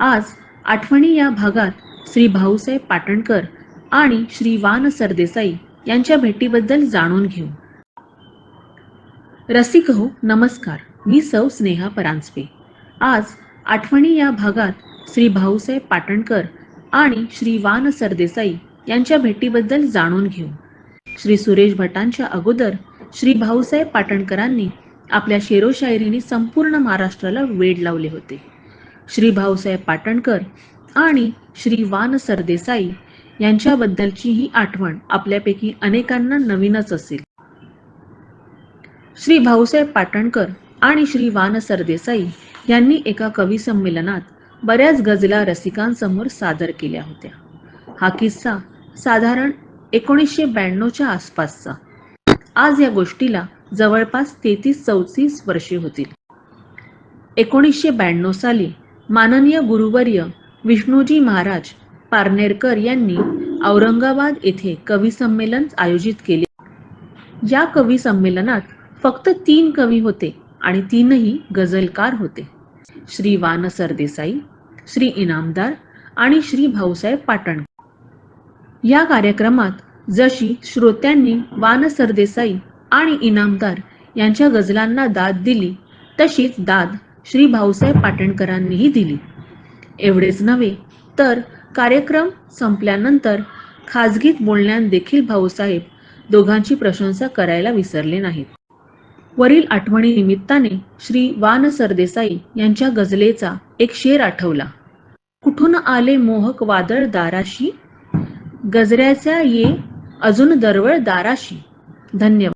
आज आठवणी या भागात श्री भाऊसाहेब पाटणकर आणि श्री वान सरदेसाई यांच्या भेटीबद्दल जाणून घेऊ. रसिक हो नमस्कार. मी सौ स्नेहा परांजपे. आज आठवणी या भागात श्री भाऊसाहेब पाटणकर आणि श्री वान सरदेसाई यांच्या भेटीबद्दल जाणून घेऊ. श्री सुरेश भटांच्या अगोदर श्री भाऊसाहेब पाटणकरांनी आपल्या शेरोशायरीने संपूर्ण महाराष्ट्राला वेड लावले होते. श्री भाऊसाहेब पाटणकर आणि श्री वान सरदेसाई यांच्याबद्दलची ही आठवण आपल्यापैकी अनेकांना नवीनच असेल. श्री भाऊसाहेब पाटणकर आणि श्री वान सरदेसाई यांनी एका कवी संमेलनात बऱ्याच गजला रसिकांसमोर सादर केल्या होत्या. हा किस्सा साधारण एकोणीसशे ब्याण्णवच्या आसपासचा. आज या गोष्टीला जवळपास तेहतीस चौतीस वर्षे होतील. एकोणीसशे ब्याण्णव साली माननीय गुरुवर्य विष्णूजी महाराज पारनेरकर यांनी औरंगाबाद येथे कवी संमेलन आयोजित केले. या कवी संमेलनात फक्त तीन कवी होते आणि तीनही गझलकार होते. श्री वान सरदेसाई श्री इनामदार आणि श्री भाऊसाहेब पाटण. या कार्यक्रमात जशी श्रोत्यांनी वान सरदेसाई आणि इनामदार यांच्या गझलांना दाद दिली तशीच दाद श्री भाऊसाहेब पाटणकरांनीही दिली. एवढेच नव्हे तर कार्यक्रम संपल्यानंतर खाजगीत बोलण्यात देखील भाऊसाहेब दोघांची प्रशंसा करायला विसरले नाहीत. वरील आठवणी निमित्ताने श्री वान सरदेसाई यांच्या गझलेचा एक शेर आठवला. कुठून आले मोहक वादळ दाराशी? गजऱ्याच्या ये अजून दरवळ दाराशी. धन्यवाद.